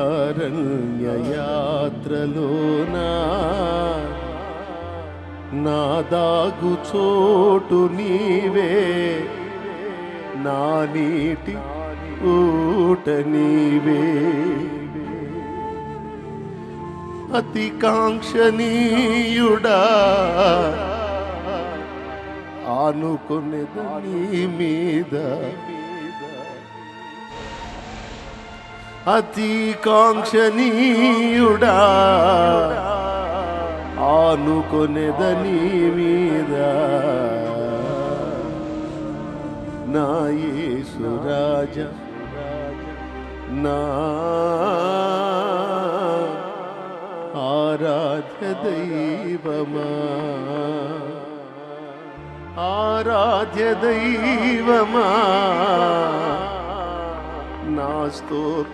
అరణ్యయాత్రలోన నా దాగు చోటు నీవే నా నీటి ఊట నీవే అతి కాంక్షణీయుడా ఆనుకునేది నీ మీద అతి కాంక్షణీయుడా ఆనుకొనేదని మీద నా యేసురాజ నా ఆరాధ్య దైవమా. ఆరాధ్య దైవమా. nós tu